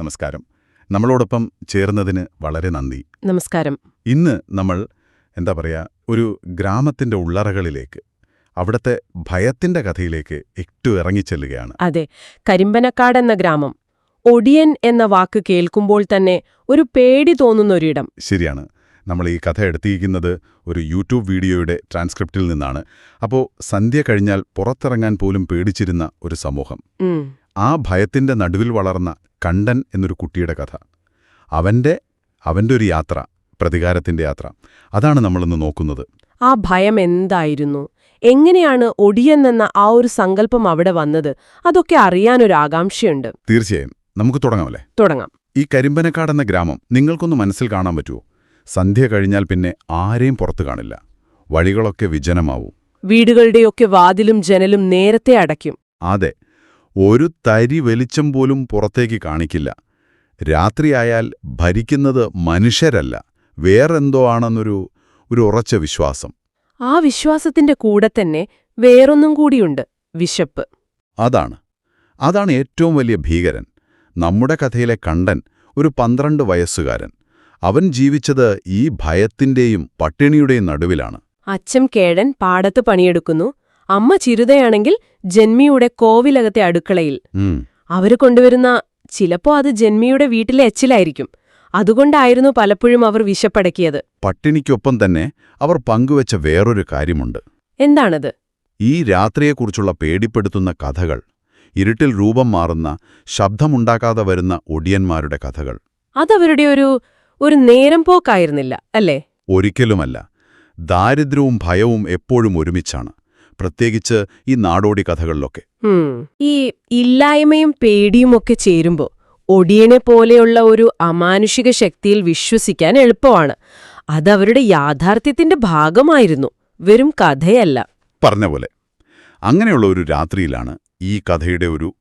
നമസ്കാരം. നമ്മളോടൊപ്പം ചേർന്നതിന് വളരെ നന്ദി. നമസ്കാരം. ഇന്ന് നമ്മൾ എന്താ പറയുക ഒരു ഗ്രാമത്തിന്റെ ഉള്ളറകളിലേക്ക് അവിടുത്തെ ഭയത്തിന്റെ കഥയിലേക്ക് ഏറ്റവും ഇറങ്ങിച്ചെല്ലുകയാണ്. അതെ കരിമ്പനക്കാട് എന്ന ഗ്രാമം ഒടിയൻ എന്ന വാക്ക് കേൾക്കുമ്പോൾ തന്നെ ഒരു പേടി തോന്നുന്ന ഒരിടം ശരിയാണ്. നമ്മൾ ഈ കഥ എടുത്തിരിക്കുന്നത് ഒരു യൂട്യൂബ് വീഡിയോയുടെ ട്രാൻസ്ക്രിപ്റ്റിൽ നിന്നാണ്. അപ്പോൾ സന്ധ്യ കഴിഞ്ഞാൽ പുറത്തിറങ്ങാൻ പോലും പേടിച്ചിരുന്ന ഒരു സമൂഹം. ആ ഭയത്തിന്റെ നടുവിൽ വളർന്ന കണ്ടൻ എന്നൊരു കുട്ടിയുടെ കഥ. അവന്റെ അവന്റെ ഒരു യാത്ര പ്രതികാരത്തിന്റെ യാത്ര. അതാണ് നമ്മളിന്ന് നോക്കുന്നത്. ആ ഭയം എന്തായിരുന്നു? എങ്ങനെയാണ് ഒടിയൻ എന്ന ആ ഒരു സങ്കല്പം അവിടെ വന്നത്? അതൊക്കെ അറിയാനൊരു ആകാംക്ഷയുണ്ട്. തീർച്ചയായും. നമുക്ക് തുടങ്ങാമല്ലേ? തുടങ്ങാം. ഈ കരിമ്പനക്കാട് എന്ന ഗ്രാമം നിങ്ങൾക്കൊന്ന് മനസ്സിൽ കാണാൻ പറ്റുമോ സന്ധ്യ കഴിഞ്ഞാൽ പിന്നെ ആരെയും പുറത്തു കാണില്ല. വഴികളൊക്കെ വിജനമാവും. വീടുകളുടെയൊക്കെ വാതിലും ജനലും നേരത്തെ അടയ്ക്കും. അതെ. ഒരു തരി വെളിച്ചം പോലും പുറത്തേക്ക് കാണിക്കില്ല. രാത്രിയായാൽ ഭരിക്കുന്നത് മനുഷ്യരല്ല വേറെന്തോ ആണെന്നൊരു ഒരു ഉറച്ച വിശ്വാസം. ആ വിശ്വാസത്തിന്റെ കൂടെ തന്നെ വേറൊന്നും കൂടിയുണ്ട് വിശപ്പ്. അതാണ്. അതാണ് ഏറ്റവും വലിയ ഭീകരൻ. നമ്മുടെ കഥയിലെ കണ്ടൻ ഒരു പന്ത്രണ്ട് വയസ്സുകാരൻ. അവൻ ജീവിച്ചത് ഈ ഭയത്തിന്റെയും പട്ടിണിയുടെയും നടുവിലാണ്. അച്ഛൻ കേഴൻ പാടത്ത് പണിയെടുക്കുന്നു അമ്മ ചിരുതയാണെങ്കിൽ ജന്മിയുടെ കോവിലകത്തെ അടുക്കളയിൽ. അവർ കൊണ്ടുവരുന്ന ചിലപ്പോ അത് ജന്മിയുടെ വീട്ടിലെ എച്ചിലായിരിക്കും. അതുകൊണ്ടായിരുന്നു പലപ്പോഴും അവർ വിശപ്പടക്കിയത്. പട്ടിണിക്കൊപ്പം തന്നെ അവർ പങ്കുവച്ച വേറൊരു കാര്യമുണ്ട്. എന്താണത്? ഈ രാത്രിയെക്കുറിച്ചുള്ള പേടിപ്പെടുത്തുന്ന കഥകൾ ഇരുട്ടിൽ രൂപം മാറുന്ന ശബ്ദമുണ്ടാക്കാതെ വരുന്ന ഒടിയന്മാരുടെ കഥകൾ. അതവരുടെ ഒരു ഒരു നേരം പോക്കായിരുന്നില്ല അല്ലേ? ഒരിക്കലുമല്ല. ദാരിദ്ര്യവും ഭയവും എപ്പോഴും ഒരുമിച്ചാണ്. പ്രത്യേകിച്ച് ഈ നാടോടി കഥകളിലൊക്കെ. ഈ ഇല്ലായ്മയും പേടിയുമൊക്കെ ചേരുമ്പോൾ ഒടിയനെ പോലെയുള്ള ഒരു അമാനുഷിക ശക്തിയിൽ വിശ്വസിക്കാൻ എളുപ്പമാണ്. അതവരുടെ യാഥാർത്ഥ്യത്തിന്റെ ഭാഗമായിരുന്നു. വെറും കഥയല്ല. പറഞ്ഞ പോലെ അങ്ങനെയുള്ള ഒരു രാത്രിയിലാണ് ഈ കഥയുടെ ഒരു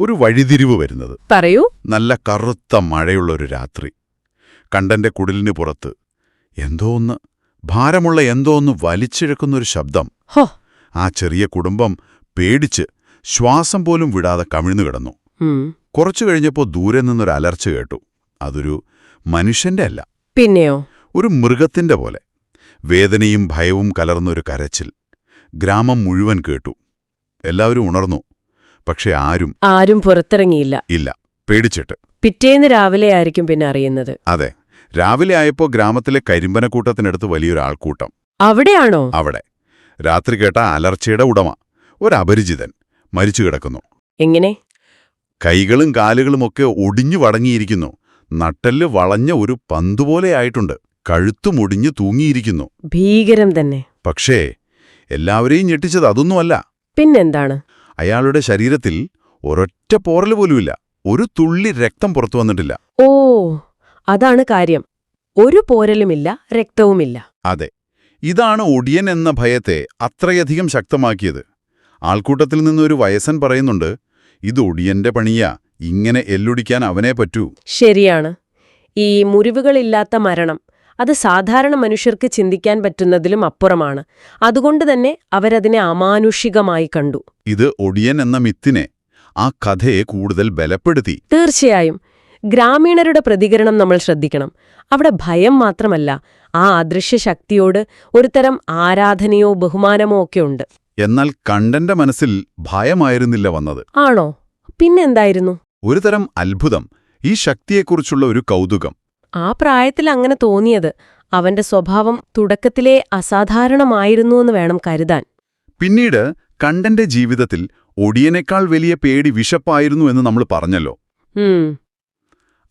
ഒരു വഴിതിരിവ് വരുന്നത്. പറയൂ. നല്ല കറുത്ത മഴയുള്ള ഒരു രാത്രി. കണ്ടന്റെ കുടിലിന് പുറത്ത് എന്തോ ഒന്ന് ഭാരമുള്ള എന്തോ ഒന്ന് വലിച്ചിഴക്കുന്നൊരു ശബ്ദം. ഹോ ആ ചെറിയ കുടുംബം പേടിച്ച് ശ്വാസം പോലും വിടാതെ കമിഴ്ന്നു കിടന്നു. കുറച്ചു കഴിഞ്ഞപ്പോൾ ദൂരെ നിന്നൊരു അലർച്ച കേട്ടു. അതൊരു മനുഷ്യന്റെ അല്ല. പിന്നെയോ? ഒരു മൃഗത്തിന്റെ പോലെ. വേദനയും ഭയവും കലർന്നൊരു കരച്ചിൽ. ഗ്രാമം മുഴുവൻ കേട്ടു. എല്ലാവരും ഉണർന്നു. പക്ഷെ ആരും ആരും പുറത്തിറങ്ങിയില്ല. ഇല്ല. പേടിച്ചിട്ട്. പിറ്റേന്ന് രാവിലെ ആയിരിക്കും പിന്നെ അറിയുന്നത്. അതെ. രാവിലെ ആയപ്പോ ഗ്രാമത്തിലെ കരിമ്പനക്കൂട്ടത്തിനടുത്ത് വലിയൊരു ആൾക്കൂട്ടം അവിടെയാണോ? അവിടെ. രാത്രി കേട്ട അലർച്ചയുടെ ഉടമ ഒരപരിചിതൻ മരിച്ചു കിടക്കുന്നു. എങ്ങനെ? കൈകളും കാലുകളുമൊക്കെ ഒടിഞ്ഞു വടങ്ങിയിരിക്കുന്നു. നട്ടെല്ല് വളഞ്ഞ ഒരു പന്തുപോലെയായിട്ടുണ്ട് കഴുത്തുമൊടിഞ്ഞു തൂങ്ങിയിരിക്കുന്നു. ഭീകരം തന്നെ. പക്ഷേ എല്ലാവരെയും ഞെട്ടിച്ചത് അതൊന്നുമല്ല. പിന്നെന്താണ്? അയാളുടെ ശരീരത്തിൽ ഒരൊറ്റ പോറൽ പോലുമില്ല. ഒരു തുള്ളി രക്തം പുറത്തു വന്നിട്ടില്ല. ഓ അതാണ് കാര്യം. ഒരു പോരലുമില്ല രക്തവുമില്ല. അതെ. ഇതാണ് ഒടിയൻ എന്ന ഭയത്തെ അത്രയധികം ശക്തമാക്കിയത്. ആൾക്കൂട്ടത്തിൽ നിന്നൊരു വയസ്സൻ പറയുന്നുണ്ട് ഇത് ഒടിയന്റെ പണിയാ ഇങ്ങനെ എല്ലൊടിക്കാൻ അവനെ പറ്റൂ. ശരിയാണ്. ഈ മുറിവുകളില്ലാത്ത മരണം അത് സാധാരണ മനുഷ്യർക്ക് ചിന്തിക്കാൻ പറ്റുന്നതിലും അപ്പുറമാണ്. അതുകൊണ്ട് തന്നെ അവരതിനെ അമാനുഷികമായി കണ്ടു. ഇത് ഒടിയൻ എന്ന മിത്തിനെ ആ കഥയെ കൂടുതൽ ബലപ്പെടുത്തി. തീർച്ചയായും. ഗ്രാമീണരുടെ പ്രതികരണം നമ്മൾ ശ്രദ്ധിക്കണം. അവിടെ ഭയം മാത്രമല്ല ആ അദൃശ്യ ശക്തിയോട് ഒരുതരം ആരാധനയോ ബഹുമാനമോ ഒക്കെ ഉണ്ട്. എന്നാൽ കണ്ടന്റെ മനസ്സിൽ ഭയമായിരുന്നില്ല വന്നത്. ആണോ? പിന്നെന്തായിരുന്നു ഒരു തരം അത്ഭുതം ഈ ശക്തിയെക്കുറിച്ചുള്ള ഒരു കൗതുകം. ആ പ്രായത്തിൽ അങ്ങനെ തോന്നിയത് അവന്റെ സ്വഭാവം തുടക്കത്തിലേ അസാധാരണമായിരുന്നുവെന്ന് വേണം കരുതാൻ. പിന്നീട് കണ്ടന്റെ ജീവിതത്തിൽ ഒടിയനേക്കാൾ വലിയ പേടി വിശപ്പായിരുന്നു എന്ന് നമ്മൾ പറഞ്ഞല്ലോ.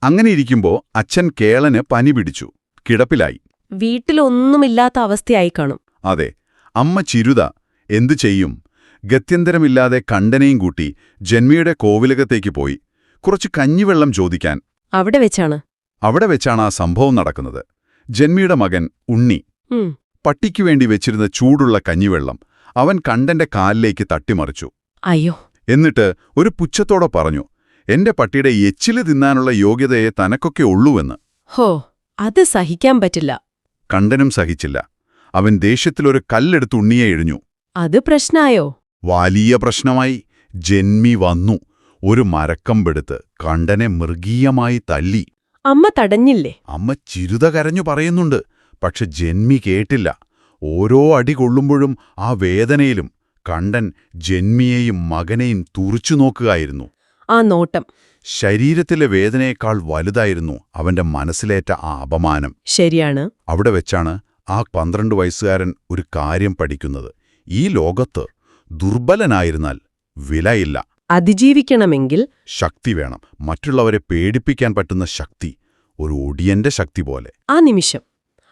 ഉം അങ്ങനെ ഇരിക്കുമ്പോ അച്ഛൻ കേളന് പനി പിടിച്ചു. കിടപ്പിലായി. വീട്ടിലൊന്നുമില്ലാത്ത അവസ്ഥയായി കാണും. അതെ അമ്മ ചിരുത എന്തു ചെയ്യും? ഗത്യന്തരമില്ലാതെ കണ്ടനെയും കൂട്ടി ജന്മിയുടെ കോവിലകത്തേക്ക് പോയി. കുറച്ച് കഞ്ഞിവെള്ളം ചോദിക്കാൻ. അവിടെ വെച്ചാണ്. അവിടെ വെച്ചാണ് ആ സംഭവം നടക്കുന്നത്. ജന്മിയുടെ മകൻ ഉണ്ണി. പട്ടിക്കു വേണ്ടി വെച്ചിരുന്ന ചൂടുള്ള കഞ്ഞിവെള്ളം അവൻ കണ്ടന്റെ കാലിലേക്ക് തട്ടിമറിച്ചു. അയ്യോ. എന്നിട്ട് ഒരു പുച്ഛത്തോടെ പറഞ്ഞു എന്റെ പട്ടിയുടെ എച്ചിൽ തിന്നാനുള്ള യോഗ്യതയെ തനക്കൊക്കെ ഉള്ളൂവെന്ന്. ഹോ അത് സഹിക്കാൻ പറ്റില്ല. കണ്ടനും സഹിച്ചില്ല. അവൻ ദേഷ്യത്തിലൊരു കല്ലെടുത്ത് ഉണ്ണിയെ എഴിഞ്ഞു. അത് പ്രശ്നായോ? വലിയ പ്രശ്നമായി. ജന്മി വന്നു. ഒരു മരക്കമ്പെടുത്ത് കണ്ടനെ മൃഗീയമായി തല്ലി. അമ്മ തടഞ്ഞില്ലേ? അമ്മ ചിരുത കരഞ്ഞു പറയുന്നുണ്ട്. പക്ഷെ ജന്മി കേട്ടില്ല. ഓരോ അടി കൊള്ളുമ്പോഴും ആ വേദനയിലും കണ്ടൻ ജന്മിയെയും മകനെയും തുറിച്ചു നോക്കുകയായിരുന്നു. ആ നോട്ടം. ശരീരത്തിലെ വേദനയേക്കാൾ വലുതായിരുന്നു അവന്റെ മനസ്സിലേറ്റ ആ അപമാനം. ശരിയാണ്. അവിടെ വെച്ചാണ് ആ പന്ത്രണ്ട് വയസ്സുകാരൻ ഒരു കാര്യം പഠിക്കുന്നത്. ഈ ലോകത്ത് ദുർബലനായിരുന്നാൽ വിലയില്ല. അതിജീവിക്കണമെങ്കിൽ ശക്തി വേണം. മറ്റുള്ളവരെ പേടിപ്പിക്കാൻ പറ്റുന്ന ശക്തി ഒരു ഒടിയന്റെ ശക്തി പോലെ. ആ നിമിഷം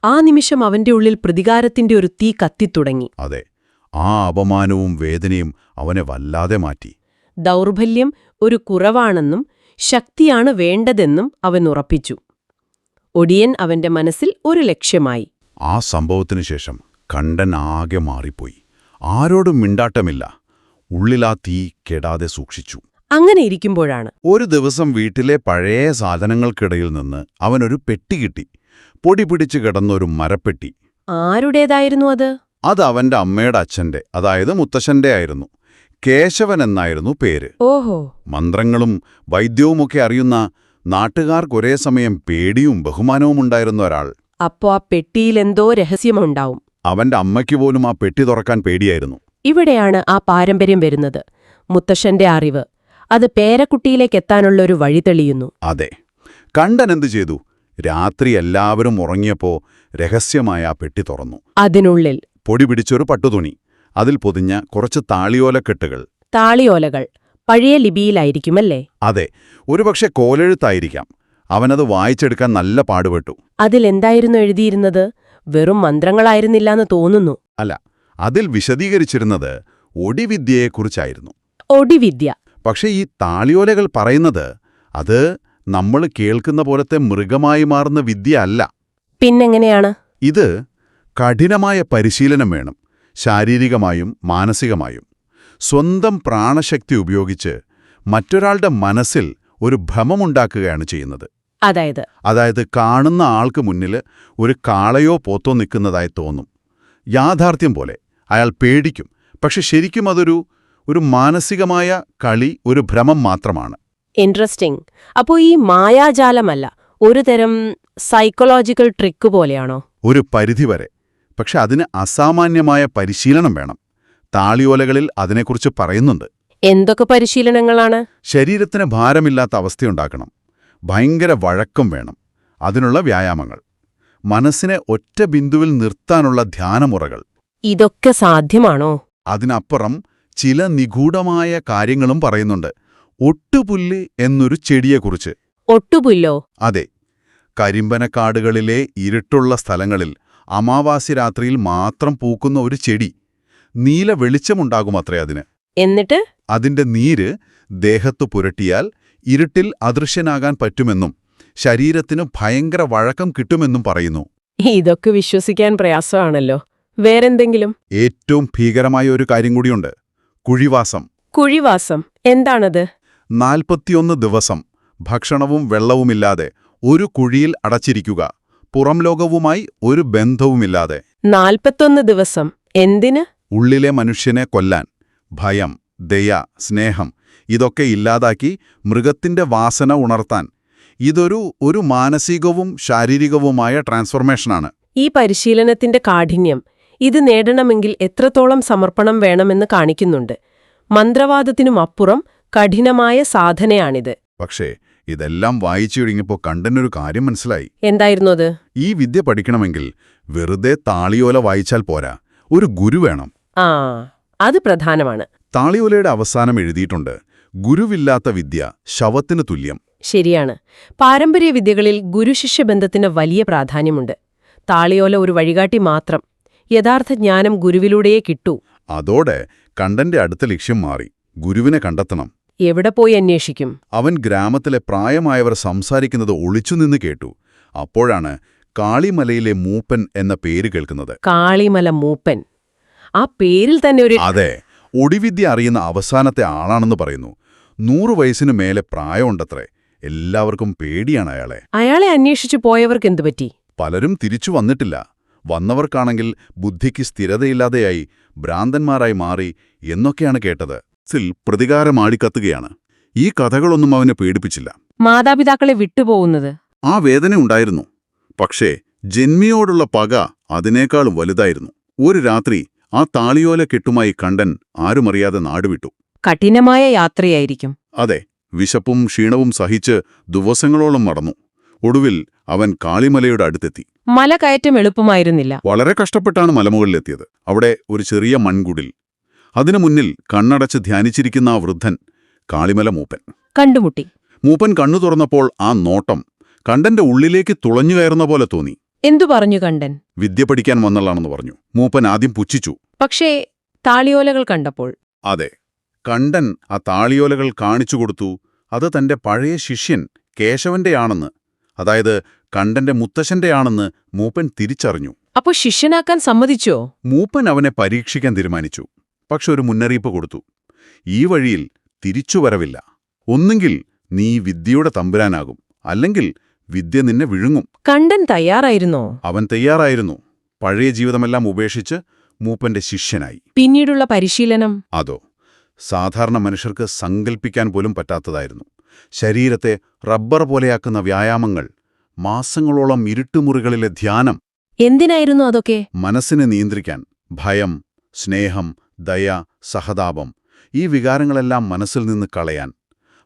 ആ നിമിഷം അവന്റെ ഉള്ളിൽ പ്രതികാരത്തിന്റെ ഒരു തീ കത്തിത്തുടങ്ങി. അതെ ആ അപമാനവും വേദനയും അവനെ വല്ലാതെ മാറ്റി. ദൗർബല്യം ഒരു കുറവാണെന്നും ശക്തിയാണ് വേണ്ടതെന്നും അവൻ ഉറപ്പിച്ചു. ഒടിയൻ അവന്റെ മനസ്സിൽ ഒരു ലക്ഷ്യമായി. ആ സംഭവത്തിനു ശേഷം കണ്ടൻ ആകെ മാറിപ്പോയി. ആരോടും മിണ്ടാട്ടമില്ല. ഉള്ളിലാ തീ കെടാതെ സൂക്ഷിച്ചു. അങ്ങനെ ഇരിക്കുമ്പോഴാണ്. ഒരു ദിവസം വീട്ടിലെ പഴയ സാധനങ്ങൾക്കിടയിൽ നിന്ന് അവനൊരു പെട്ടി കിട്ടി. പൊടി പിടിച്ചു കിടന്നൊരു മരപ്പെട്ടി. ആരുടേതായിരുന്നു അത്? അത് അവന്റെ അമ്മയുടെ അച്ഛന്റെ അതായത് മുത്തശ്ശന്റെ ആയിരുന്നു. കേശവൻ എന്നായിരുന്നു പേര്. ഓഹോ. മന്ത്രങ്ങളും വൈദ്യവുമൊക്കെ അറിയുന്ന നാട്ടുകാർക്ക് ഒരേ സമയം പേടിയും ബഹുമാനവും ഉണ്ടായിരുന്ന ഒരാൾ. അപ്പോ ആ പെട്ടിയിൽ പെട്ടിയിലെന്തോ രഹസ്യമുണ്ടാവും. അവന്റെ അമ്മയ്ക്ക് പോലും ആ പെട്ടി തുറക്കാൻ പേടിയായിരുന്നു. ഇവിടെയാണ് ആ പാരമ്പര്യം വരുന്നത്. മുത്തശ്ശന്റെ അറിവ്. അത് പേരക്കുട്ടിയിലേക്ക് എത്താനുള്ള ഒരു വഴി തെളിയുന്നു. അതെ. കണ്ടൻ എന്തു ചെയ്തു? രാത്രി എല്ലാവരും ഉറങ്ങിയപ്പോ രഹസ്യമായ ആ പെട്ടി തുറന്നു. അതിനുള്ളിൽ പൊടി പിടിച്ചൊരു പട്ടുതുണി. അതിൽ പൊതിഞ്ഞ കുറച്ച് താളിയോലക്കെട്ടുകൾ. താളിയോലകൾ. പഴയ ലിപിയിലായിരിക്കുമല്ലേ? അതെ. ഒരുപക്ഷെ കോലെഴുത്തായിരിക്കാം. അവനത് വായിച്ചെടുക്കാൻ നല്ല പാടുപെട്ടു. അതിലെന്തായിരുന്നു എഴുതിയിരുന്നത്? വെറും മന്ത്രങ്ങളായിരുന്നില്ലാന്ന് തോന്നുന്നു. അല്ല അതിൽ വിശദീകരിച്ചിരുന്നത് ഒടിവിദ്യയെക്കുറിച്ചായിരുന്നു. ഒടിവിദ്യ. പക്ഷേ ഈ താളിയോലകൾ പറയുന്നത് അത് നമ്മൾ കേൾക്കുന്ന പോലത്തെ മൃഗമായി മാറുന്ന വിദ്യ അല്ല. പിന്നെങ്ങനെയാണ്? ഇത് കഠിനമായ പരിശീലനം വേണം. ശാരീരികമായും മാനസികമായും. സ്വന്തം പ്രാണശക്തി ഉപയോഗിച്ച് മറ്റൊരാളുടെ മനസ്സിൽ ഒരു ഭ്രമമുണ്ടാക്കുകയാണ് ചെയ്യുന്നത്. അതായത്? അതായത് കാണുന്ന ആൾക്ക് മുന്നിൽ ഒരു കാളയോ പോത്തോ നിൽക്കുന്നതായി തോന്നും. യാഥാർത്ഥ്യം പോലെ അയാൾ പേടിക്കും. പക്ഷെ ശരിക്കും അതൊരു ഒരു മാനസികമായ കളി ഒരു ഭ്രമം മാത്രമാണ്. ഇൻട്രസ്റ്റിംഗ്. അപ്പോൾ ഈ മായാജാലമല്ല ഒരു തരം സൈക്കോളജിക്കൽ ട്രിക്ക് പോലെയാണോ? ഒരു പരിധിവരെ. പക്ഷെ അതിന് അസാമാന്യമായ പരിശീലനം വേണം. താളിയോലകളിൽ അതിനെക്കുറിച്ച് പറയുന്നുണ്ട്. എന്തൊക്കെ പരിശീലനങ്ങളാണ്? ശരീരത്തിന് ഭാരമില്ലാത്ത അവസ്ഥയുണ്ടാക്കണം. ഭയങ്കര വഴക്കം വേണം. അതിനുള്ള വ്യായാമങ്ങൾ. മനസ്സിനെ ഒറ്റ ബിന്ദുവിൽ നിർത്താനുള്ള ധ്യാനമുറകൾ. ഇതൊക്കെ സാധ്യമാണോ? അതിനപ്പുറം ചില നിഗൂഢമായ കാര്യങ്ങളും പറയുന്നുണ്ട്. ഒട്ടുപുല്ല് എന്നൊരു ചെടിയെക്കുറിച്ച്. ഒട്ടുപുല്ലോ? അതെ. കരിമ്പനക്കാടുകളിലെ ഇരുട്ടുള്ള സ്ഥലങ്ങളിൽ അമാവാസി രാത്രിയിൽ മാത്രം പൂക്കുന്ന ഒരു ചെടി. നീല വെളിച്ചമുണ്ടാകുമത്രേ അതിന്. എന്നിട്ട്? അതിന്റെ നീര് ദേഹത്തു പുരട്ടിയാൽ ഇരുട്ടിൽ അദൃശ്യനാകാൻ പറ്റുമെന്നും ശരീരത്തിന് ഭയങ്കര വഴക്കം കിട്ടുമെന്നും പറയുന്നു. ഇതൊക്കെ വിശ്വസിക്കാൻ പ്രയാസമാണല്ലോ. വേറെന്തെങ്കിലും? ഏറ്റവും ഭീകരമായ ഒരു കാര്യം കൂടിയുണ്ട്. കുഴിവാസം. കുഴിവാസം. എന്താണത്? നാൽപ്പത്തിയൊന്ന് ദിവസം ഭക്ഷണവും വെള്ളവുമില്ലാതെ ഒരു കുഴിയിൽ അടച്ചിരിക്കുക. പുറം ലോകവുമായി ഒരു ബന്ധവുമില്ലാതെ. നാൽപ്പത്തൊന്ന് ദിവസം. എന്തിന്? ഉള്ളിലെ മനുഷ്യനെ കൊല്ലാൻ. ഭയം ദയ സ്നേഹം ഇതൊക്കെ ഇല്ലാതാക്കി മൃഗത്തിന്റെ വാസന ഉണർത്താൻ. ഇതൊരു ഒരു മാനസികവും ശാരീരികവുമായ ട്രാൻസ്ഫോർമേഷനാണ്. ഈ പരിശീലനത്തിന്റെ കാഠിന്യം. ഇത് നേടണമെങ്കിൽ എത്രത്തോളം സമർപ്പണം വേണമെന്ന് കാണിക്കുന്നുണ്ട്. മന്ത്രവാദത്തിനുമപ്പുറം കഠിനമായ സാധനയാണിത്. പക്ഷേ ഇതെല്ലാം വായിച്ചു കഴിഞ്ഞപ്പോ കണ്ടനൊരു കാര്യം മനസ്സിലായി. എന്തായിരുന്നു അത്? ഈ വിദ്യ പഠിക്കണമെങ്കിൽ വെറുതെ താളിയോല വായിച്ചാൽ പോരാ. ഒരു ഗുരു വേണം. ആ അത് പ്രധാനമാണ്. താളിയോലയുടെ അവസാനം എഴുതിയിട്ടുണ്ട് ഗുരുവില്ലാത്ത വിദ്യ ശവത്തിന് തുല്യം. ശരിയാണ്. പാരമ്പര്യ വിദ്യകളിൽ ഗുരുശിഷ്യ ബന്ധത്തിന് വലിയ പ്രാധാന്യമുണ്ട്. താളിയോല ഒരു വഴികാട്ടി മാത്രം. യഥാർത്ഥ ജ്ഞാനം ഗുരുവിലൂടെയേ കിട്ടൂ. അതോടെ കണ്ടന്റെ അടുത്ത ലക്ഷ്യം മാറി. ഗുരുവിനെ കണ്ടെത്തണം. എവിടെ പോയി അന്വേഷിക്കും? അവൻ ഗ്രാമത്തിലെ പ്രായമായവർ സംസാരിക്കുന്നത് ഒളിച്ചുനിന്ന് കേട്ടു. അപ്പോഴാണ് കാളിമലയിലെ മൂപ്പൻ എന്ന പേര് കേൾക്കുന്നത്. കാളിമല മൂപ്പൻ. ആ പേരിൽ തന്നെ ഒരു അതെ ഒടിവിദ്യ അറിയുന്ന അവസാനത്തെ ആളാണെന്ന് പറയുന്നു. നൂറു വയസ്സിനു മേലെ പ്രായമുണ്ടത്രേ. എല്ലാവർക്കും പേടിയാണ് അയാളെ. അയാളെ അന്വേഷിച്ചു പോയവർക്ക് എന്തു പറ്റി? പലരും തിരിച്ചു വന്നിട്ടില്ല. വന്നവർക്കാണെങ്കിൽ ബുദ്ധിക്ക് സ്ഥിരതയില്ലാതെയായി ഭ്രാന്തന്മാരായി മാറി എന്നൊക്കെയാണ് കേട്ടത്. സിൽ പ്രതികാരമാടിക്കത്തുകയാണ് ഈ കഥകളൊന്നും അവനെ പേടിപ്പിച്ചില്ല. മാതാപിതാക്കളെ വിട്ടുപോകുന്നത്. ആ വേദന ഉണ്ടായിരുന്നു. പക്ഷേ ജന്മിയോടുള്ള പക അതിനേക്കാളും വലുതായിരുന്നു. ഒരു രാത്രി ആ താളിയോല കെട്ടുമായി കണ്ടൻ ആരുമറിയാതെ നാടുവിട്ടു. കഠിനമായ യാത്രയായിരിക്കും. അതെ വിശപ്പും ക്ഷീണവും സഹിച്ച് ദിവസങ്ങളോളം മടന്നു ഒടുവിൽ അവൻ കാളിമലയുടെ അടുത്തെത്തി. മല കയറ്റം എളുപ്പമായിരുന്നില്ല. വളരെ കഷ്ടപ്പെട്ടാണ് മലമുകളിലെത്തിയത്. അവിടെ ഒരു ചെറിയ മൺകുടിൽ അതിനു മുന്നിൽ കണ്ണടച്ച് ധ്യാനിച്ചിരിക്കുന്ന ആ വൃദ്ധൻ കാളിമല മൂപ്പൻ. കണ്ടുമുട്ടി. മൂപ്പൻ കണ്ണു തുറന്നപ്പോൾ ആ നോട്ടം കണ്ടന്റെ ഉള്ളിലേക്ക് തുളഞ്ഞു കയറുന്ന പോലെ തോന്നി. എന്തു പറഞ്ഞു കണ്ടൻ? വിദ്യ പഠിക്കാൻ വന്നതാണെന്ന് പറഞ്ഞു. മൂപ്പൻ ആദ്യം പുച്ഛിച്ചു. പക്ഷേ താളിയോലകൾ കണ്ടപ്പോൾ. അതെ കണ്ടൻ ആ താളിയോലകൾ കാണിച്ചു കൊടുത്തു. അത് തന്റെ പഴയ ശിഷ്യൻ കേശവന്റെയാണെന്ന് അതായത് കണ്ടന്റെ മുത്തശ്ശന്റെയാണെന്ന് മൂപ്പൻ തിരിച്ചറിഞ്ഞു. അപ്പോ ശിഷ്യനാക്കാൻ സമ്മതിച്ചോ? മൂപ്പൻ അവനെ പരീക്ഷിക്കാൻ തീരുമാനിച്ചു. പക്ഷെ ഒരു മുന്നറിയിപ്പ് കൊടുത്തു. ഈ വഴിയിൽ തിരിച്ചുവരവില്ല ഒന്നുകിൽ നീ വിദ്യയുടെ തമ്പുരാനാകും. അല്ലെങ്കിൽ വിദ്യ നിന്നെ വിഴുങ്ങും. കണ്ടൻ തയ്യാറായിരുന്നോ? അവൻ തയ്യാറായിരുന്നു. പഴയ ജീവിതമെല്ലാം ഉപേക്ഷിച്ച് മൂപ്പന്റെ ശിഷ്യനായി. പിന്നീടുള്ള പരിശീലനം? അതോ സാധാരണ മനുഷ്യർക്ക് സങ്കൽപ്പിക്കാൻ പോലും പറ്റാത്തതായിരുന്നു. ശരീരത്തെ റബ്ബർ പോലെയാക്കുന്ന വ്യായാമങ്ങൾ മാസങ്ങളോളം ഇരുട്ടുമുറികളിലെ ധ്യാനം എന്തിനായിരുന്നു അതൊക്കെ? മനസ്സിനെ നിയന്ത്രിക്കാൻ ഭയം സ്നേഹം ദയ സഹതാപം ഈ വികാരങ്ങളെല്ലാം മനസ്സിൽ നിന്ന് കളയാൻ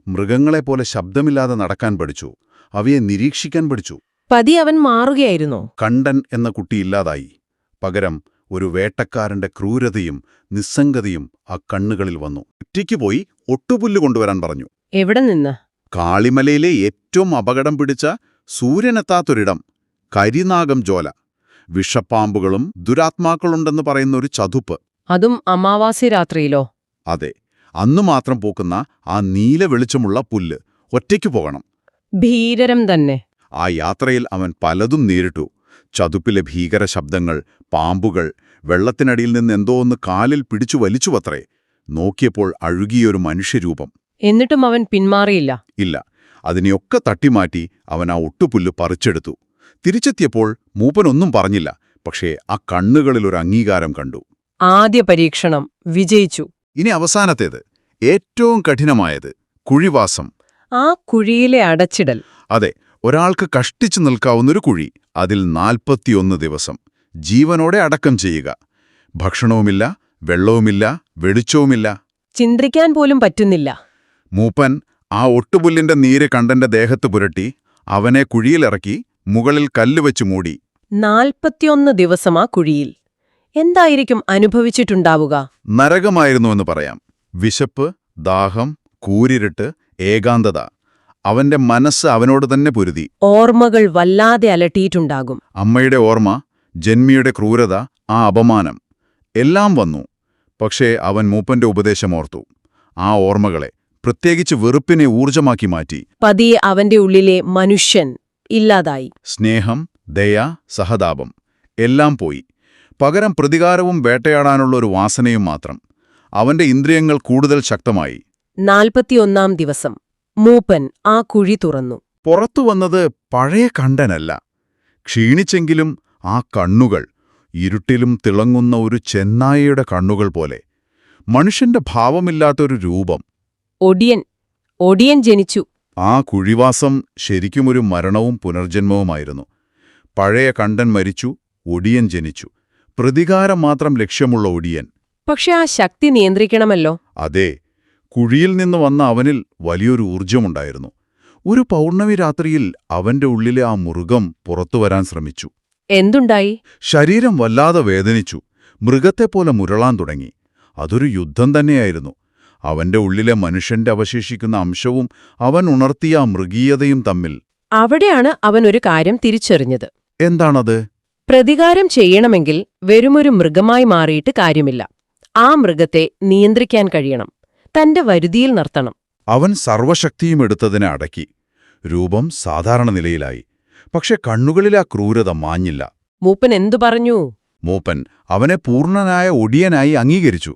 മൃഗങ്ങളെപ്പോലെ ശബ്ദമില്ലാതെ നടക്കാൻ പഠിച്ചു അവയെ നിരീക്ഷിക്കാൻ പഠിച്ചു. പതി അവൻ മാറുകയായിരുന്നോ. കണ്ടൻ എന്ന കുട്ടി ഇല്ലാതായി. പകരം ഒരു വേട്ടക്കാരന്റെ ക്രൂരതയും നിസ്സംഗതയും ആ കണ്ണുകളിൽ വന്നു. ഒറ്റയ്ക്ക് പോയി ഒട്ടുപുല്ല് കൊണ്ടുവരാൻ പറഞ്ഞു. എവിടെ നിന്ന്? കാളിമലയിലെ ഏറ്റവും അപകടം പിടിച്ച സൂര്യനെത്താത്തൊരിടം കരിനാഗം ജോല വിഷപ്പാമ്പുകളും ദുരാത്മാക്കളുണ്ടെന്ന് പറയുന്ന ഒരു ചതുപ്പ്. അതും അമാവാസി രാത്രിയിലോ? അതെ. അന്നു മാത്രം പൂക്കുന്ന ആ നീല വെളിച്ചമുള്ള പുല്ല് ഒറ്റയ്ക്ക് പോകണം. ഭീകരം തന്നെ. ആ യാത്രയിൽ അവൻ പലതും നേരിട്ടു. ചതുപ്പിലെ ഭീകര ശബ്ദങ്ങൾ പാമ്പുകൾ വെള്ളത്തിനടിയിൽ നിന്ന് എന്തോ ഒന്ന് കാലിൽ പിടിച്ചു വലിച്ചുവത്രേ. നോക്കിയപ്പോൾ അഴുകിയൊരു മനുഷ്യരൂപം. എന്നിട്ടും അവൻ പിന്മാറിയില്ല. ഇല്ല. അതിനെയൊക്കെ തട്ടിമാറ്റി അവൻ ആ ഒട്ടുപുല്ല് പറിച്ചെടുത്തു. തിരിച്ചെത്തിയപ്പോൾ മൂപ്പനൊന്നും പറഞ്ഞില്ല പക്ഷേ ആ കണ്ണുകളിൽ ഒരു അംഗീകാരം കണ്ടു. ആദ്യ പരീക്ഷണം വിജയിച്ചു. ഇനി അവസാനത്തേത് ഏറ്റവും കഠിനമായത് കുഴിവാസം. ആ കുഴിയിലെ അടച്ചിടൽ. അതെ ഒരാൾക്ക് കഷ്ടിച്ചു നിൽക്കാവുന്നൊരു കുഴി അതിൽ നാൽപ്പത്തിയൊന്ന് ദിവസം. ജീവനോടെ അടക്കം ചെയ്യുക. ഭക്ഷണവുമില്ല വെള്ളവുമില്ല വെളിച്ചവുമില്ല. ചിന്തിക്കാൻ പോലും പറ്റുന്നില്ല. മൂപ്പൻ ആ ഒട്ടുപുല്ലിന്റെ നീര് കണ്ടന്റെ ദേഹത്ത് പുരട്ടി അവനെ കുഴിയിലിറക്കി മുകളിൽ കല്ലുവെച്ചു മൂടി. നാൽപ്പത്തിയൊന്ന് ദിവസം ആ കുഴിയിൽ. എന്തായിരിക്കും അനുഭവിച്ചിട്ടുണ്ടാവുക? നരകമായിരുന്നുവെന്ന് പറയാം. വിശപ്പ് ദാഹം കൂരിരുട്ട് ഏകാന്തത. അവന്റെ മനസ്സ് അവനോട് തന്നെ പൊരുതി. ഓർമ്മകൾ വല്ലാതെ അലട്ടിയിട്ടുണ്ടാകും. അമ്മയുടെ ഓർമ്മ ജന്മിയുടെ ക്രൂരത ആ അപമാനം. എല്ലാം വന്നു. പക്ഷേ അവൻ മൂപ്പന്റെ ഉപദേശമോർത്തു ആ ഓർമ്മകളെ പ്രത്യേകിച്ച് വെറുപ്പിനെ ഊർജമാക്കി മാറ്റി. പതിയെ അവന്റെ ഉള്ളിലെ മനുഷ്യൻ ഇല്ലാതായി. സ്നേഹം ദയ സഹതാപം എല്ലാം പോയി. പകരം പ്രതികാരവും വേട്ടയാടാനുള്ള ഒരു വാസനയും മാത്രം. അവന്റെ ഇന്ദ്രിയങ്ങൾ കൂടുതൽ ശക്തമായി. നാൽപ്പത്തിയൊന്നാം ദിവസം. മൂപ്പൻ ആ കുഴി തുറന്നു. പുറത്തു വന്നത് പഴയ കണ്ടനല്ല. ക്ഷീണിച്ചെങ്കിലും ആ കണ്ണുകൾ ഇരുട്ടിലും തിളങ്ങുന്ന ഒരു ചെന്നായയുടെ കണ്ണുകൾ പോലെ. മനുഷ്യന്റെ ഭാവമില്ലാത്തൊരു രൂപം. ഒടിയൻ ഒടിയൻ ജനിച്ചു. ആ കുഴിവാസം ശരിക്കുമൊരു മരണവും പുനർജന്മവുമായിരുന്നു. പഴയ കണ്ടൻ മരിച്ചു ഒടിയൻ ജനിച്ചു. പ്രതികാരം മാത്രം ലക്ഷ്യമുള്ള ഒടിയൻ. പക്ഷെ ആ ശക്തി നിയന്ത്രിക്കണമല്ലോ. അതെ കുഴിയിൽ നിന്ന് വന്ന അവനിൽ വലിയൊരു ഊർജമുണ്ടായിരുന്നു ഒരു പൗർണമി രാത്രിയിൽ അവന്റെ ഉള്ളിലെ ആ മൃഗം പുറത്തുവരാൻ ശ്രമിച്ചു. എന്തുണ്ടായി? ശരീരം വല്ലാതെ വേദനിച്ചു. മൃഗത്തെപ്പോലെ മുരളാൻ തുടങ്ങി. അതൊരു യുദ്ധം തന്നെയായിരുന്നു. അവന്റെ ഉള്ളിലെ മനുഷ്യന്റെ അവശേഷിക്കുന്ന അംശവും അവൻ ഉണർത്തിയ മൃഗീയതയും തമ്മിൽ. അവിടെയാണ് അവൻ ഒരു കാര്യം തിരിച്ചറിഞ്ഞത്. എന്താണത്? പ്രതികാരം ചെയ്യണമെങ്കിൽ വെറുമൊരു മൃഗമായി മാറിയിട്ട് കാര്യമില്ല. ആ മൃഗത്തെ നിയന്ത്രിക്കാൻ കഴിയണം. തന്റെ വരുതിയിൽ നിർത്തണം. അവൻ സർവശക്തിയും എടുത്തതിനെ അടക്കി. രൂപം സാധാരണ നിലയിലായി. പക്ഷെ കണ്ണുകളിൽ ആ ക്രൂരത മാഞ്ഞില്ല. മൂപ്പൻ എന്തു പറഞ്ഞു? മൂപ്പൻ അവനെ പൂർണനായ ഒടിയനായി അംഗീകരിച്ചു.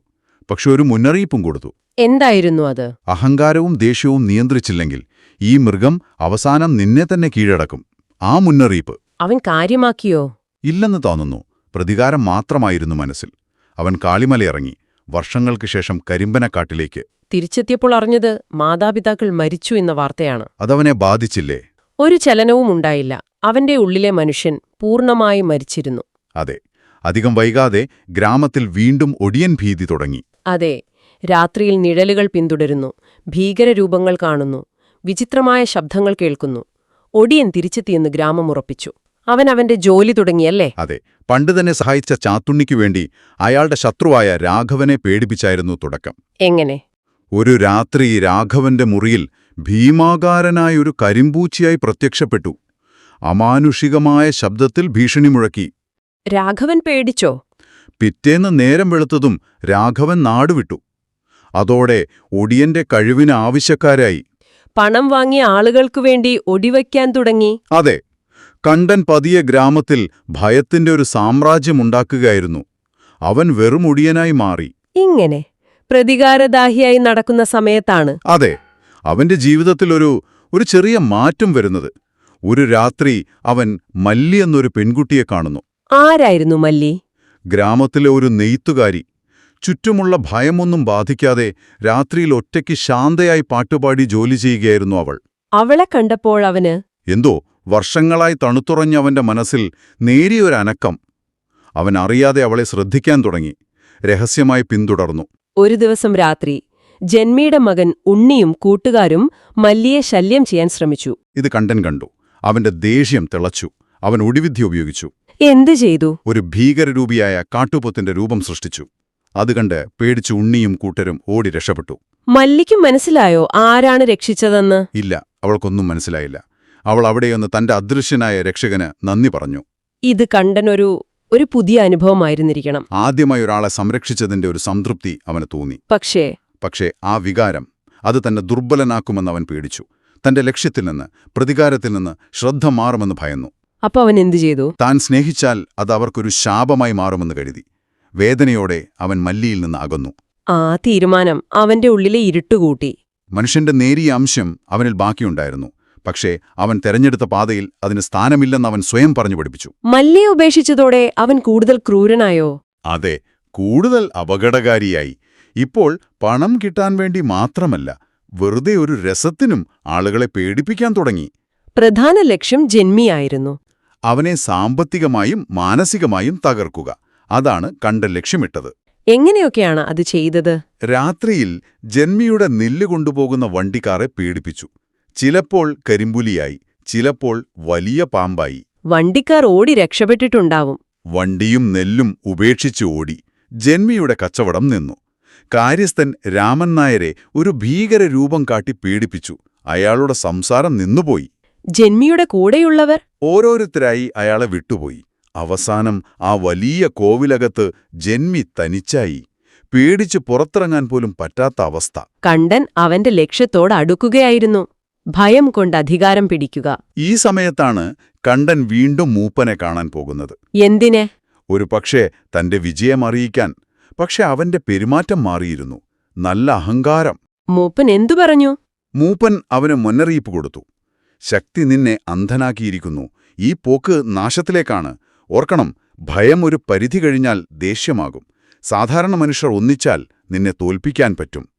പക്ഷെ ഒരു മുന്നറിയിപ്പും കൊടുത്തു. എന്തായിരുന്നു അത്? അഹങ്കാരവും ദേഷ്യവും നിയന്ത്രിച്ചില്ലെങ്കിൽ ഈ മൃഗം അവസാനം നിന്നെ തന്നെ കീഴടക്കും. ആ മുന്നറിയിപ്പ്. അവൻ കാര്യമാക്കിയോ? ഇല്ലെന്ന് തോന്നുന്നു. പ്രതികാരം മാത്രമായിരുന്നു മനസ്സിൽ. അവൻ കാളിമലയിറങ്ങി വർഷങ്ങൾക്ക് ശേഷം കരിമ്പനക്കാട്ടിലേക്ക്. തിരിച്ചെത്തിയപ്പോൾ അറിഞ്ഞത് മാതാപിതാക്കൾ മരിച്ചു എന്ന വാർത്തയാണ്. അതവനെ ബാധിച്ചില്ലേ? ഒരു ചലനവും ഉണ്ടായില്ല. അവന്റെ ഉള്ളിലെ മനുഷ്യൻ പൂർണമായി മരിച്ചിരുന്നു. അതെ. അധികം വൈകാതെ ഗ്രാമത്തിൽ വീണ്ടും ഒടിയൻ ഭീതി തുടങ്ങി. അതെ രാത്രിയിൽ നിഴലുകൾ പിന്തുടരുന്നു ഭീകരരൂപങ്ങൾ കാണുന്നു വിചിത്രമായ ശബ്ദങ്ങൾ കേൾക്കുന്നു. ഒടിയൻ തിരിച്ചെത്തിയെന്ന് ഗ്രാമം ഉറപ്പിച്ചു. അവൻ അവന്റെ ജോലി തുടങ്ങിയല്ലേ? അതെ പണ്ട് തന്നെ സഹായിച്ച ചാത്തുണ്ണിക്കു വേണ്ടി അയാളുടെ ശത്രുവായ രാഘവനെ പേടിപ്പിച്ചായിരുന്നു തുടക്കം. എങ്ങനെ? ഒരു രാത്രി രാഘവന്റെ മുറിയിൽ ഭീമാകാരനായൊരു കരിമ്പൂച്ചിയായി പ്രത്യക്ഷപ്പെട്ടു. അമാനുഷികമായ ശബ്ദത്തിൽ ഭീഷണി മുഴക്കി. രാഘവൻ പേടിച്ചോ? പിറ്റേന്ന് നേരം വെളുത്തതും രാഘവൻ നാടുവിട്ടു. അതോടെ ഒടിയന്റെ കഴിവിന് ആവശ്യക്കാരായി. പണം വാങ്ങിയ ആളുകൾക്കു വേണ്ടി ഒടിവയ്ക്കാൻ തുടങ്ങി. അതെ കണ്ടൻ പതിയ ഗ്രാമത്തിൽ ഭയത്തിന്റെ ഒരു സാമ്രാജ്യമുണ്ടാക്കുകയായിരുന്നു അവൻ വെറും ഒടിയനായി മാറി. ഇങ്ങനെ പ്രതികാരദാഹിയായി നടക്കുന്ന സമയത്താണ്. അതെ അവന്റെ ജീവിതത്തിൽ ഒരു ഒരു ചെറിയ മാറ്റം വരുന്നത്. ഒരു രാത്രി അവൻ മല്ലി എന്നൊരു പെൺകുട്ടിയെ കാണുന്നു. ആരായിരുന്നു മല്ലി? ഗ്രാമത്തിലെ ഒരു നെയ്ത്തുകാരി. ചുറ്റുമുള്ള ഭയമൊന്നും ബാധിക്കാതെ രാത്രിയിൽ ഒറ്റയ്ക്ക് ശാന്തയായി പാട്ടുപാടി ജോലി ചെയ്യുകയായിരുന്നു അവൾ. അവളെ കണ്ടപ്പോൾ അവന് എന്തോ വർഷങ്ങളായി തണുത്തുറഞ്ഞവന്റെ മനസ്സിൽ നേരിയൊരനക്കം അവൻ അറിയാതെ അവളെ ശ്രദ്ധിക്കാൻ തുടങ്ങി. രഹസ്യമായി പിന്തുടർന്നു. ഒരു ദിവസം രാത്രി ജന്മിയുടെ മകൻ ഉണ്ണിയും കൂട്ടുകാരും മല്ലിയെ ശല്യം ചെയ്യാൻ ശ്രമിച്ചു. ഇത് കണ്ടൻ കണ്ടു. അവന്റെ ദേഷ്യം തിളച്ചു. അവൻ ഒടിവിദ്യ ഉപയോഗിച്ചു. എന്തു ചെയ്തു? ഒരു ഭീകരരൂപിയായ കാട്ടുപോത്തിന്റെ രൂപം സൃഷ്ടിച്ചു. അത് കണ്ട് പേടിച്ച് ഉണ്ണിയും കൂട്ടരും ഓടി രക്ഷപ്പെട്ടു. മല്ലിക്കും മനസ്സിലായോ ആരാണ് രക്ഷിച്ചതെന്ന്? ഇല്ല അവൾക്കൊന്നും മനസ്സിലായില്ല. അവൾ അവിടെയൊന്ന് തന്റെ അദൃശ്യനായ രക്ഷകന് നന്ദി പറഞ്ഞു. ഇത് കണ്ടനൊരു ഒരു പുതിയ അനുഭവമായിരുന്നിരിക്കണം. ആദ്യമായി ഒരാളെ സംരക്ഷിച്ചതിന്റെ ഒരു സംതൃപ്തി അവന് തോന്നി. പക്ഷേ പക്ഷേ ആ വികാരം അത് തന്നെ ദുർബലനാക്കുമെന്ന് അവൻ പേടിച്ചു. തന്റെ ലക്ഷ്യത്തിൽ നിന്ന് പ്രതികാരത്തിൽ നിന്ന് ശ്രദ്ധ മാറുമെന്ന് ഭയന്നു. അപ്പൊ അവൻ എന്തു ചെയ്തു? താൻ സ്നേഹിച്ചാൽ അത് അവർക്കൊരു ശാപമായി മാറുമെന്ന് കരുതി. വേദനയോടെ അവൻ മല്ലിയിൽ നിന്ന് അകന്നു. ആ തീരുമാനം അവന്റെ ഉള്ളിലെ ഇരുട്ടുകൂട്ടി മനുഷ്യന്റെ നേരിയ അംശം അവനിൽ ബാക്കിയുണ്ടായിരുന്നു. പക്ഷേ അവൻ തെരഞ്ഞെടുത്ത പാതയിൽ അതിന് സ്ഥാനമില്ലെന്ന് അവൻ സ്വയം പറഞ്ഞു പഠിപ്പിച്ചു. മല്ലിയെ ഉപേക്ഷിച്ചതോടെ അവൻ കൂടുതൽ ക്രൂരനായോ? അതെ കൂടുതൽ അപകടകാരിയായി. ഇപ്പോൾ പണം കിട്ടാൻ വേണ്ടി മാത്രമല്ല വെറുതെ ഒരു രസത്തിനും ആളുകളെ പേടിപ്പിക്കാൻ തുടങ്ങി. പ്രധാന ലക്ഷ്യം ജന്മിയായിരുന്നു അവനെ സാമ്പത്തികമായും മാനസികമായും തകർക്കുക. അതാണ് കണ്ട ലക്ഷ്യമിട്ടത്. എങ്ങനെയൊക്കെയാണ് അത് ചെയ്തത്? രാത്രിയിൽ ജന്മിയുടെ നെല്ല് കൊണ്ടുപോകുന്ന വണ്ടിക്കാരെ പേടിപ്പിച്ചു. ചിലപ്പോൾ കരിമ്പുലിയായി ചിലപ്പോൾ വലിയ പാമ്പായി. വണ്ടിക്കാർ ഓടി രക്ഷപ്പെട്ടിട്ടുണ്ടാവും. വണ്ടിയും നെല്ലും ഉപേക്ഷിച്ച് ഓടി ജന്മിയുടെ കച്ചവടം നിന്നു. കാര്യസ്ഥൻ രാമൻ നായരെ ഒരു ഭീകര രൂപം കാട്ടി പീഡിപ്പിച്ചു അയാളുടെ സംസാരം നിന്നുപോയി. ജന്മിയുടെ കൂടെയുള്ളവർ? ഓരോരുത്തരായി അയാളെ വിട്ടുപോയി. അവസാനം ആ വലിയ കോവിലകത്ത് ജന്മി തനിച്ചായി. പേടിച്ച് പുറത്തിറങ്ങാൻ പോലും പറ്റാത്ത അവസ്ഥ. കണ്ടൻ അവന്റെ ലക്ഷ്യത്തോട് അടുക്കുകയായിരുന്നു. ഭയം കൊണ്ട് അധികാരം പിടിക്കുക. ഈ സമയത്താണ് കണ്ടൻ വീണ്ടും മൂപ്പനെ കാണാൻ പോകുന്നത്. എന്തിനെ? ഒരു പക്ഷേ തന്റെ വിജയം അറിയിക്കാൻ. പക്ഷെ അവന്റെ പെരുമാറ്റം മാറിയിരുന്നു. നല്ല അഹങ്കാരം. മൂപ്പൻ എന്തു പറഞ്ഞു? മൂപ്പൻ അവന് മുന്നറിയിപ്പ് കൊടുത്തു. ശക്തി നിന്നെ അന്ധനാക്കിയിരിക്കുന്നു. ഈ പോക്ക് നാശത്തിലേക്കാണ്. ഓർക്കണം ഭയം ഒരു പരിധി കഴിഞ്ഞാൽ ദേഷ്യമാകും. സാധാരണ മനുഷ്യർ ഒന്നിച്ചാൽ നിന്നെ തോൽപ്പിക്കാൻ പറ്റും.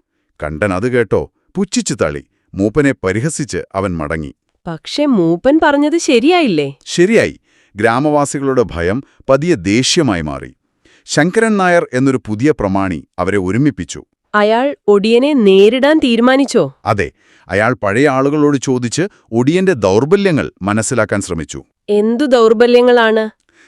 കണ്ടൻ അത് കേട്ടോ പുച്ഛിച്ചു തള്ളി. മൂപ്പനെ പരിഹസിച്ച് അവൻ മടങ്ങി. പക്ഷേ മൂപ്പൻ പറഞ്ഞത് ശരിയായില്ലേ? ശരിയായി. ഗ്രാമവാസികളുടെ ഭയം പതിയെ ദേഷ്യമായി മാറി. ശങ്കരൻ നായർ എന്നൊരു പുതിയ പ്രമാണി അവരെ ഒരുമിപ്പിച്ചു. അയാൾ ഒടിയനെ നേരിടാൻ തീരുമാനിച്ചോ? അതെ അയാൾ പഴയ ആളുകളോട് ചോദിച്ച് ഒടിയന്റെ ദൗർബല്യങ്ങൾ മനസ്സിലാക്കാൻ ശ്രമിച്ചു. എന്തു ദൗർബല്യങ്ങളാണ്?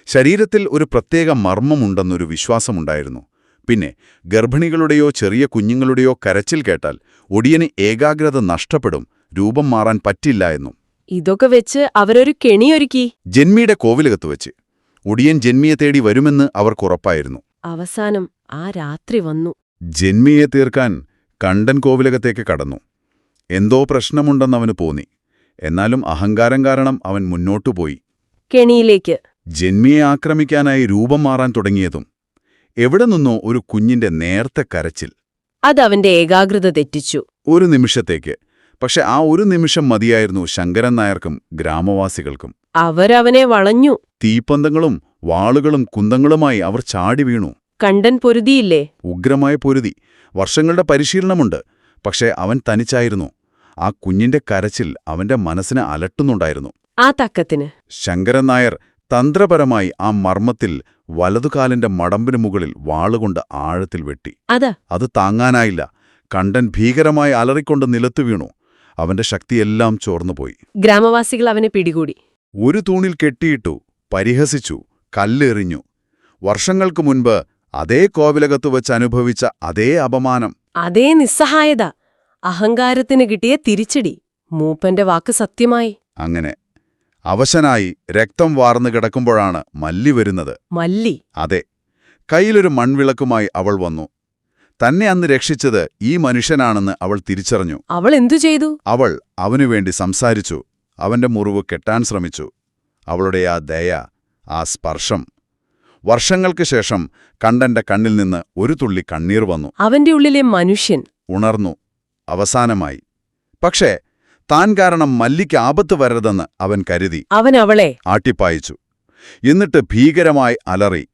ശരീരത്തിൽ ഒരു പ്രത്യേക മർമ്മമുണ്ടെന്നൊരു വിശ്വാസമുണ്ടായിരുന്നു. പിന്നെ ഗർഭിണികളുടെയോ ചെറിയ കുഞ്ഞുങ്ങളുടെയോ കരച്ചിൽ കേട്ടാൽ ഒടിയന് ഏകാഗ്രത നഷ്ടപ്പെടും രൂപം മാറാൻ പറ്റില്ല എന്നും. ഇതൊക്കെ വെച്ച് അവരൊരു കെണിയൊരുക്കി ജന്മിയുടെ കോവിലകത്ത് വെച്ച്. ഒടിയൻ ജന്മിയെ തേടി വരുമെന്ന് അവർക്കുറപ്പായിരുന്നു അവസാനം ആ രാത്രി വന്നു. ജന്മിയെ തീർക്കാൻ കണ്ടൻ കോവിലകത്തേക്ക് കടന്നു. എന്തോ പ്രശ്നമുണ്ടെന്നവന് തോന്നി. എന്നാലും അഹങ്കാരം കാരണം അവൻ മുന്നോട്ടു പോയി. കെണിയിലേക്ക്. ജന്മിയെ ആക്രമിക്കാനായി രൂപം മാറാൻ തുടങ്ങിയതും എവിടെ നിന്നോ ഒരു കുഞ്ഞിന്റെ നേർത്ത കരച്ചിൽ. അതവന്റെ ഏകാഗ്രത തെറ്റിച്ചു. ഒരു നിമിഷത്തേക്ക്. പക്ഷെ ആ ഒരു നിമിഷം മതിയായിരുന്നു ശങ്കരൻ നായർക്കും ഗ്രാമവാസികൾക്കും. അവരവനെ വളഞ്ഞു. തീപ്പന്തങ്ങളും വാളുകളും കുന്തങ്ങളുമായി അവർ ചാടി വീണു. കണ്ടൻ പൊരുതിയില്ലേ? ഉഗ്രമായ പൊരുതി. വർഷങ്ങളുടെ പരിശീലനമുണ്ട്. പക്ഷേ അവൻ തനിച്ചായിരുന്നു. ആ കുഞ്ഞിന്റെ കരച്ചിൽ അവന്റെ മനസ്സിനെ അലട്ടുന്നുണ്ടായിരുന്നു. ആ തക്കത്തിന്. ശങ്കരൻ നായർ തന്ത്രപരമായി ആ മർമ്മത്തിൽ വലതുകാലിന്റെ മടമ്പിന് മുകളിൽ വാളുകൊണ്ട് ആഴത്തിൽ വെട്ടി. അത്. അത് താങ്ങാനായില്ല. കണ്ടൻ ഭീകരമായി അലറിക്കൊണ്ട് നിലത്തു വീണു. അവന്റെ ശക്തിയെല്ലാം ചോർന്നുപോയി. ഗ്രാമവാസികൾ അവനെ പിടികൂടി. ഒരു തൂണിൽ കെട്ടിയിട്ടു പരിഹസിച്ചു കല്ലെറിഞ്ഞു. വർഷങ്ങൾക്കു മുൻപ് അതേ കോവിലകത്ത് വച്ച് അനുഭവിച്ച അതേ അപമാനം. അതേ നിസ്സഹായത. അഹങ്കാരത്തിന് കിട്ടിയ തിരിച്ചടി. മൂപ്പന്റെ വാക്ക് സത്യമായി. അങ്ങനെ. അവശനായി രക്തം വാർന്നു കിടക്കുമ്പോഴാണ് മല്ലി വരുന്നത്. മല്ലി. അതെ. കയ്യിലൊരു മൺവിളക്കുമായി അവൾ വന്നു. തന്നെ അന്ന് രക്ഷിച്ചത് ഈ മനുഷ്യനാണെന്ന് അവൾ തിരിച്ചറിഞ്ഞു. അവൾ എന്തു ചെയ്തു? അവൾ അവനുവേണ്ടി സംസാരിച്ചു. അവന്റെ മുറിവ് കെട്ടാൻ ശ്രമിച്ചു. അവളുടെ ആ ദയ ആ സ്പർശം വർഷങ്ങൾക്ക് ശേഷം കണ്ടന്റെ കണ്ണിൽ നിന്ന് ഒരു തുള്ളി കണ്ണീർ വന്നു. അവന്റെ ഉള്ളിലെ മനുഷ്യൻ ഉണർന്നു. അവസാനമായി. പക്ഷേ താൻ കാരണം മല്ലിക്ക് ആപത്ത് വരരുതെന്ന് അവൻ കരുതി. അവൻ അവളെ ആട്ടിപ്പായിച്ചു. എന്നിട്ട് ഭീകരമായി അലറി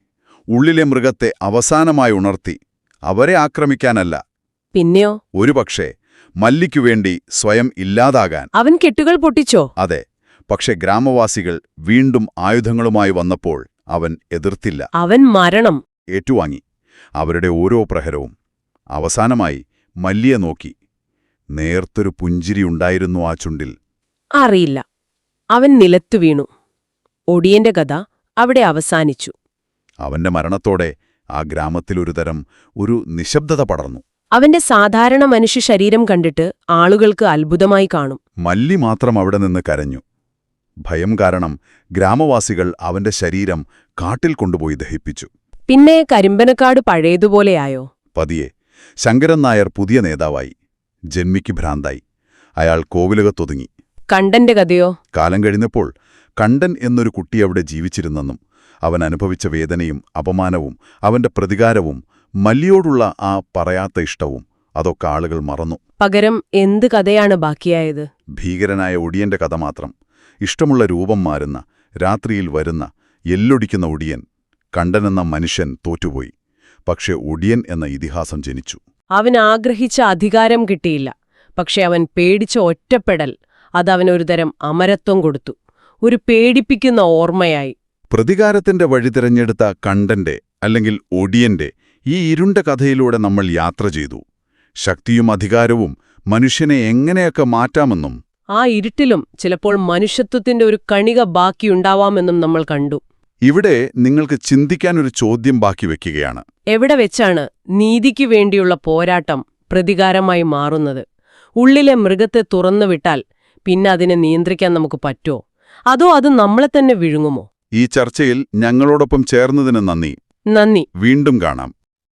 ഉള്ളിലെ മൃഗത്തെ അവസാനമായി ഉണർത്തി അവരെ ആക്രമിക്കാനല്ല. പിന്നെയോ? ഒരുപക്ഷേ മല്ലിക്കു വേണ്ടി സ്വയം ഇല്ലാതാകാൻ. അവൻ കെട്ടുകൾ പൊട്ടിച്ചോ? അതെ പക്ഷെ ഗ്രാമവാസികൾ വീണ്ടും ആയുധങ്ങളുമായി വന്നപ്പോൾ അവൻ എതിർത്തില്ല. അവൻ മരണം. ഏറ്റുവാങ്ങി. അവരുടെ ഓരോ പ്രഹരവും. അവസാനമായി മല്ലിയെ നോക്കി. നേർത്തൊരു പുഞ്ചിരി ഉണ്ടായിരുന്നു ആ ചുണ്ടിൽ. അറിയില്ല. അവൻ നിലത്തു വീണു. ഒടിയന്റെ കഥ അവിടെ അവസാനിച്ചു. അവന്റെ മരണത്തോടെ ആ ഗ്രാമത്തിലൊരു തരം ഒരു നിശബ്ദത പടർന്നു. അവന്റെ സാധാരണ മനുഷ്യ ശരീരം കണ്ടിട്ട് ആളുകൾക്ക് അത്ഭുതമായി കാണും. മല്ലി മാത്രം അവിടെ നിന്ന് കരഞ്ഞു. ഭയം കാരണം ഗ്രാമവാസികൾ അവന്റെ ശരീരം കാട്ടിൽ കൊണ്ടുപോയി ദഹിപ്പിച്ചു. പിന്നെ കരിമ്പനക്കാട് പഴയതുപോലെയായോ? പതിയെ. ശങ്കരൻ നായർ പുതിയ നേതാവായി. ജന്മിക്ക് ഭ്രാന്തായി. അയാൾ കോവിലകത്തൊതുങ്ങി. കണ്ടന്റെ കഥയോ? കാലം കഴിഞ്ഞപ്പോൾ കണ്ടൻ എന്നൊരു കുട്ടി അവിടെ ജീവിച്ചിരുന്നെന്നും അവൻ അനുഭവിച്ച വേദനയും അപമാനവും അവന്റെ പ്രതികാരവും മല്ലിയോടുള്ള ആ പറയാത്ത ഇഷ്ടവും അതൊക്കെ ആളുകൾ മറന്നു. പകരം എന്ത് കഥയാണ് ബാക്കിയായത്? ഭീകരനായ ഒടിയന്റെ കഥ മാത്രം. ഇഷ്ടമുള്ള രൂപം മാറുന്ന രാത്രിയിൽ വരുന്ന എല്ലൊടിക്കുന്ന ഒടിയൻ കണ്ടനെന്ന മനുഷ്യൻ തോറ്റുപോയി. പക്ഷെ ഒടിയൻ എന്ന ഇതിഹാസം ജനിച്ചു. അവൻ ആഗ്രഹിച്ച അധികാരം കിട്ടിയില്ല. പക്ഷെ അവൻ പേടിച്ച ഒറ്റപ്പെടൽ അതവനൊരു തരം അമരത്വം കൊടുത്തു. ഒരു പേടിപ്പിക്കുന്ന ഓർമ്മയായി. പ്രതികാരത്തിന്റെ വഴി തിരഞ്ഞെടുത്ത കണ്ടന്റെ അല്ലെങ്കിൽ ഒടിയന്റെ ഈ ഇരുണ്ട കഥയിലൂടെ നമ്മൾ യാത്ര ചെയ്തു. ശക്തിയും അധികാരവും മനുഷ്യനെ എങ്ങനെയൊക്കെ മാറ്റാമെന്നും ആ ഇരുട്ടിലും ചിലപ്പോൾ മനുഷ്യത്വത്തിന്റെ ഒരു കണിക ബാക്കിയുണ്ടാവാമെന്നും നമ്മൾ കണ്ടു. ഇവിടെ നിങ്ങൾക്ക് ചിന്തിക്കാൻ ഒരു ചോദ്യം ബാക്കി വെക്കുകയാണ്. എവിടെ വെച്ചാണ് നീതിക്ക് വേണ്ടിയുള്ള പോരാട്ടം പ്രതികാരമായി മാറുന്നത്? ഉള്ളിലെ മൃഗത്തെ തുറന്നുവിട്ടാൽ പിന്നെ അതിനെ നിയന്ത്രിക്കാൻ നമുക്ക് പറ്റുമോ? അതോ അത് നമ്മളെ തന്നെ വിഴുങ്ങുമോ? ഈ ചർച്ചയിൽ ഞങ്ങളോടൊപ്പം ചേർന്നതിന് നന്ദി. നന്ദി. വീണ്ടും കാണാം.